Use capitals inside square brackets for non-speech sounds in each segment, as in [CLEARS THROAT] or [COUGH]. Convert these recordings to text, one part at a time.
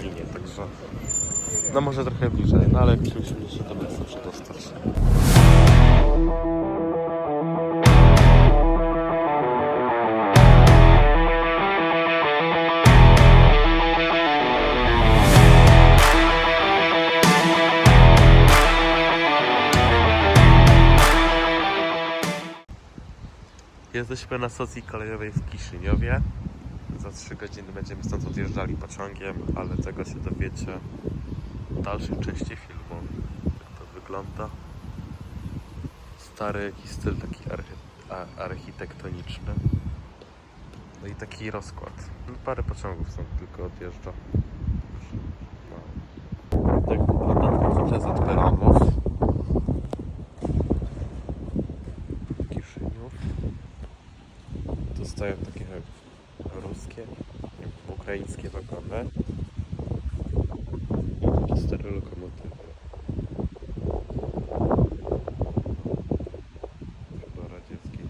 Modlinie, także no może trochę bliżej, no ale musimy się do miasta przedostać. Jesteśmy na stacji kolejowej w Kiszyniowie. Za 3 godziny będziemy stąd odjeżdżali pociągiem, ale tego się dowiecie w dalszej części filmu. Jak to wygląda. Stary jakiś styl taki architektoniczny. No i taki rozkład. No, parę pociągów stąd tylko odjeżdża. No. Tak wygląda dwóch z peronów. Kiszyniów. Tu stoją takie ruskie, ukraińskie wagony. I takie stare lokomotywy. Chyba radzieckie.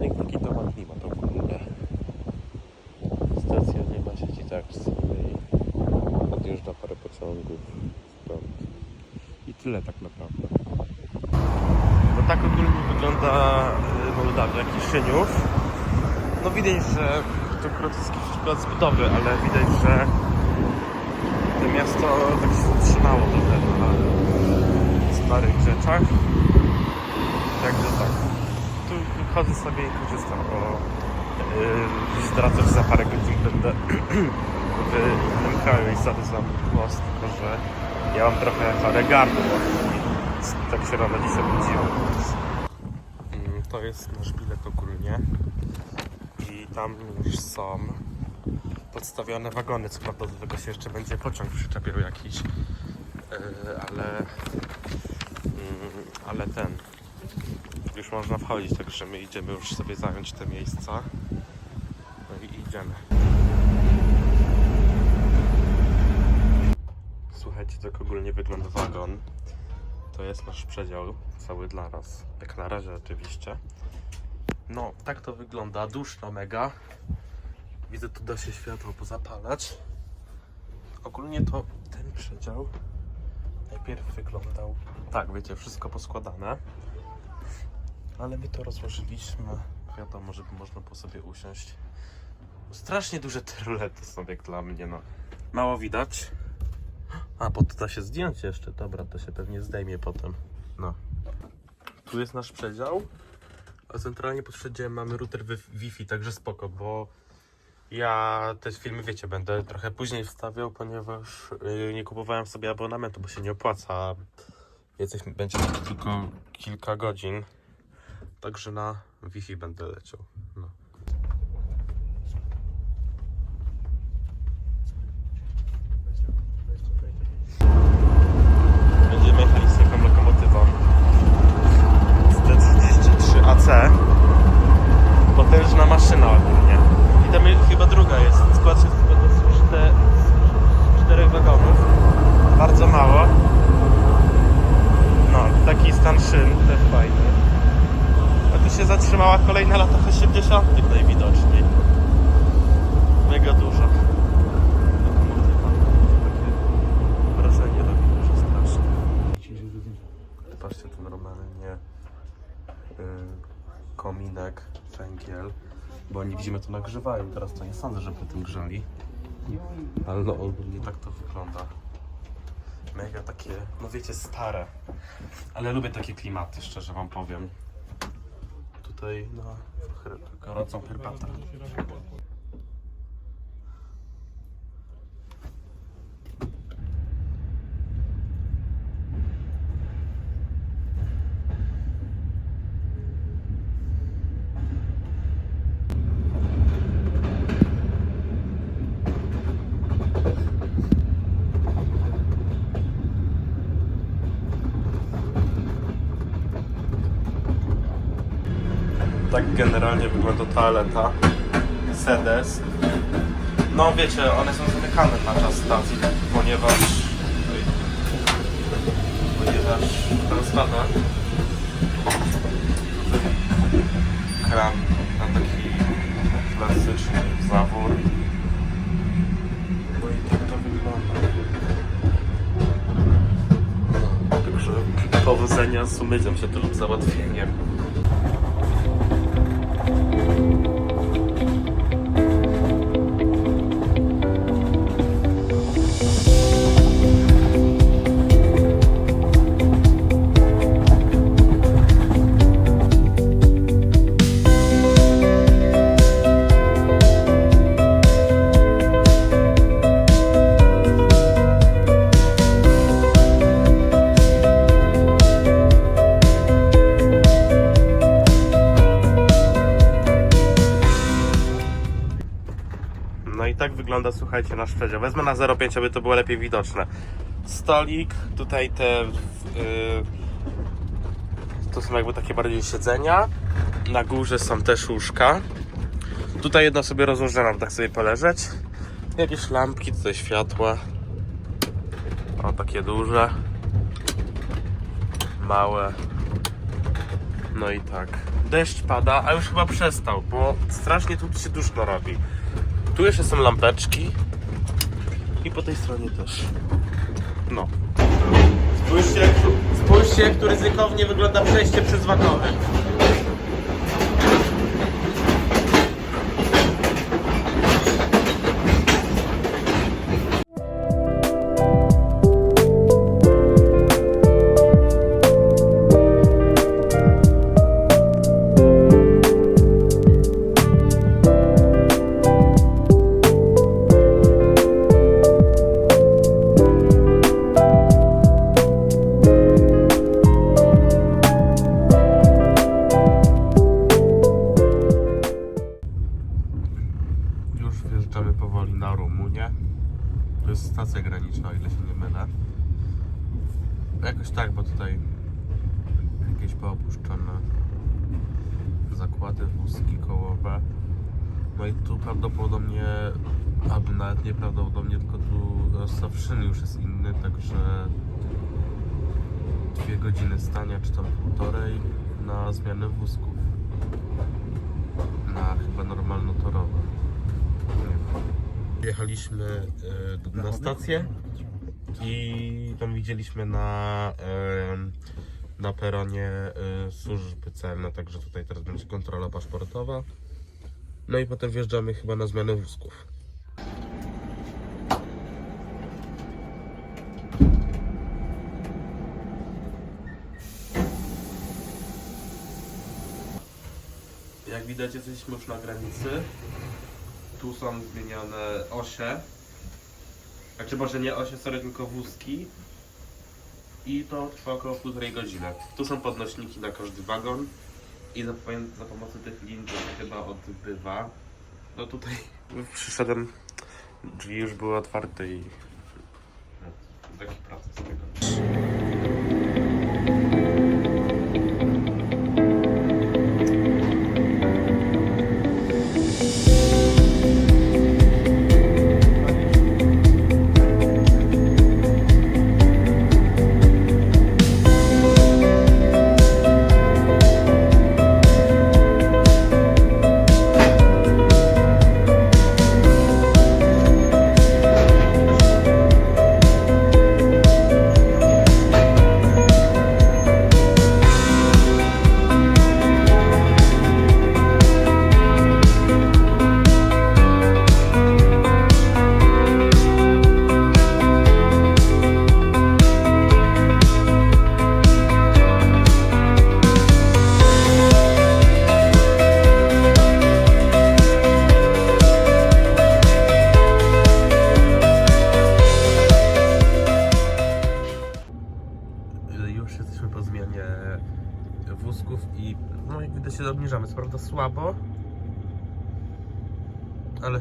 Nikt taki temat nie ma to w ogóle. Stacja nie ma sieci taksównej. Odjeżdża parę pociągów stąd. I tyle tak naprawdę. No tak ogólnie wygląda y, Mołdawia, Kiszyniów. No widać, że to groteski przykład zbudowy, ale widać, że to miasto tak się utrzymało trochę na starych rzeczach. Także tak. Tu chodzę sobie i korzystam, bo yy, zdradzę, że za parę godzin będę [CLEARS THROAT] w innym kraju i sorry za mój głos, tylko że ja mam trochę chore gardło tak się rano dzisiaj budziłem. Mm, To jest nasz bilet ogólnie tam już są podstawione wagony, co prawda do tego się jeszcze będzie pociąg przyczepiał jakiś, yy, ale mm, ale ten już można wchodzić, także my idziemy już sobie zająć te miejsca no i idziemy. Słuchajcie, tak ogólnie wygląda wagon. To jest nasz przedział, cały dla nas. Jak na razie oczywiście. No, tak to wygląda. Duszno mega. Widzę, tu da się światło pozapalać. Ogólnie to ten przedział najpierw wyglądał tak, wiecie, wszystko poskładane. Ale my to rozłożyliśmy. Wiadomo, żeby można było sobie usiąść. Strasznie duże te rulety są jak dla mnie, no. Mało widać. A, bo to da się zdjąć jeszcze. Dobra, to się pewnie zdejmie potem. No. Tu jest nasz przedział. A centralnie pod mamy router wi- Wi-Fi, także spoko, bo ja te filmy, wiecie, będę trochę później wstawiał, ponieważ yy, nie kupowałem sobie abonamentu, bo się nie opłaca. Jesteś, będzie tylko kilka godzin. Także na Wi-Fi będę leciał. No. Będziemy jechali z taką lokomotywą z T33AC. Potężna maszyna ogólnie. I tam chyba druga jest. Skład się czte- z czterech wagonów. Bardzo mało. No, taki stan szyn też fajny. A tu się zatrzymała kolejna lata 80. najwidoczniej. Mega dużo. Wrażenie robi że strasznie. Patrzcie, tu normalnie yy, kominek, węgiel, bo oni widzimy to nagrzewają. Teraz to nie sądzę, żeby tym grzali. Ale no ogólnie tak to wygląda. Mega takie, no wiecie, stare. Ale lubię takie klimaty, szczerze wam powiem. Tutaj, no, gorącą herbatę. Tak generalnie wygląda toaleta. Sedes. No wiecie, one są zamykane na czas stacji, ponieważ spada. Kran na taki klasyczny zawór. No i tak to wygląda. Także powodzenia z umyciem się lub załatwieniem. Wygląda, słuchajcie, nasz przedział. Wezmę na 0,5, aby to było lepiej widoczne. Stolik, tutaj te... Yy, to są jakby takie bardziej siedzenia. Na górze są też łóżka. Tutaj jedno sobie rozłożone, aby tak sobie poleżeć. Jakieś lampki, tutaj światła. O, takie duże. Małe. No i tak. Deszcz pada, a już chyba przestał, bo strasznie tu się duszno robi. Tu jeszcze są lampeczki. I po tej stronie też. No. Spójrzcie, spójrzcie, jak tu ryzykownie wygląda przejście przez wagony. No i tu prawdopodobnie, albo nawet nieprawdopodobnie, tylko tu rozstaw już jest inny, także dwie godziny stania, czy tam półtorej na zmianę wózków. Na chyba normalnotorowe. Jechaliśmy e, na stację i tam widzieliśmy na, em, na peronie e, służby celne, także tutaj teraz będzie kontrola paszportowa. No i potem wjeżdżamy chyba na zmianę wózków. Jak widać jesteśmy już na granicy. Tu są zmieniane osie. Znaczy może nie osie, sorry, tylko wózki. I to trwa około półtorej godziny. Tu są podnośniki na każdy wagon. I za, za pomocą tych lin to się chyba odbywa. No tutaj przyszedłem, drzwi już były otwarte i taki proces tego.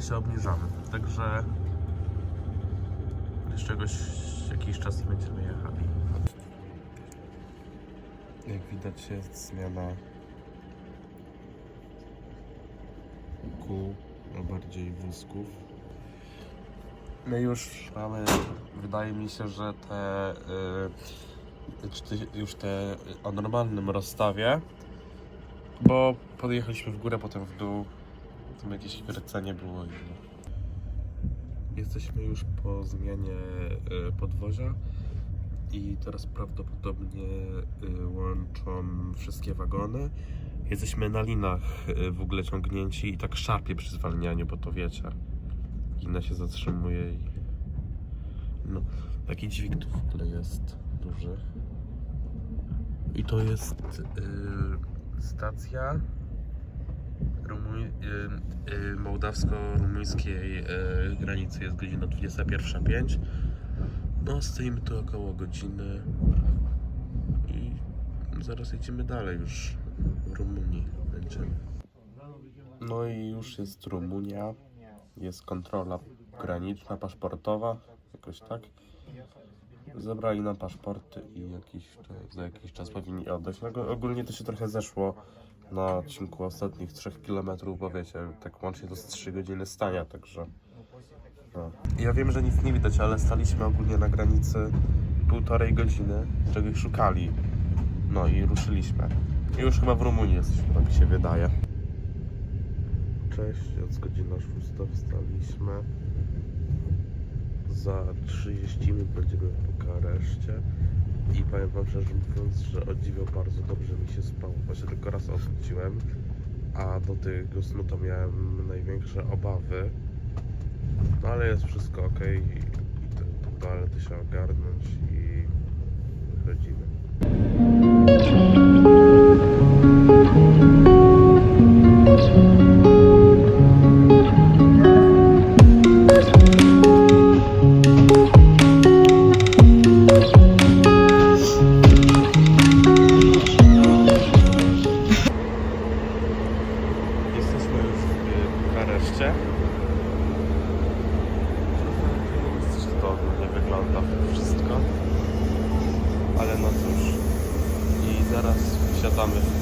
Się obniżamy. Także jeszcze jakoś jakiś czas i będziemy jechali. Jak widać jest zmiana kół, a bardziej wózków. My już mamy, wydaje mi się, że te y, te, już te o normalnym rozstawie, bo podjechaliśmy w górę, potem w dół, tam jakieś kręcenie było i. Jesteśmy już po zmianie y, podwozia i teraz prawdopodobnie y, łączą wszystkie wagony. Jesteśmy na linach y, w ogóle ciągnięci i tak szarpie przy zwalnianiu, bo to wiecie. Lina się zatrzymuje i... No, taki dźwig tu w ogóle jest duży. I to jest y, stacja Rumuń, y, y, mołdawsko-rumuńskiej y, granicy. Jest godzina 21.05. No, stoimy tu około godziny i zaraz jedziemy dalej już w Rumunii będziemy. No i już jest Rumunia, jest kontrola graniczna, paszportowa, jakoś tak. Zabrali nam paszporty i jakiś, za jakiś czas powinni oddać. No, ogólnie to się trochę zeszło na odcinku ostatnich 3 km, bo wiecie, tak łącznie to z 3 godziny stania, także... No. Ja wiem, że nic nie widać, ale staliśmy ogólnie na granicy półtorej godziny, czegoś szukali. No i ruszyliśmy. I już chyba w Rumunii jesteśmy, tak się wydaje. Cześć, jest godzina 6, wstaliśmy. Za 30 minut będziemy w Bukareszcie. I powiem wam szczerze mówiąc, że o dziwo bardzo dobrze mi się spało, bo się tylko raz obudziłem, a do tego snu to miałem największe obawy. No ale jest wszystko ok i, i to, to należy się ogarnąć i wychodzimy. I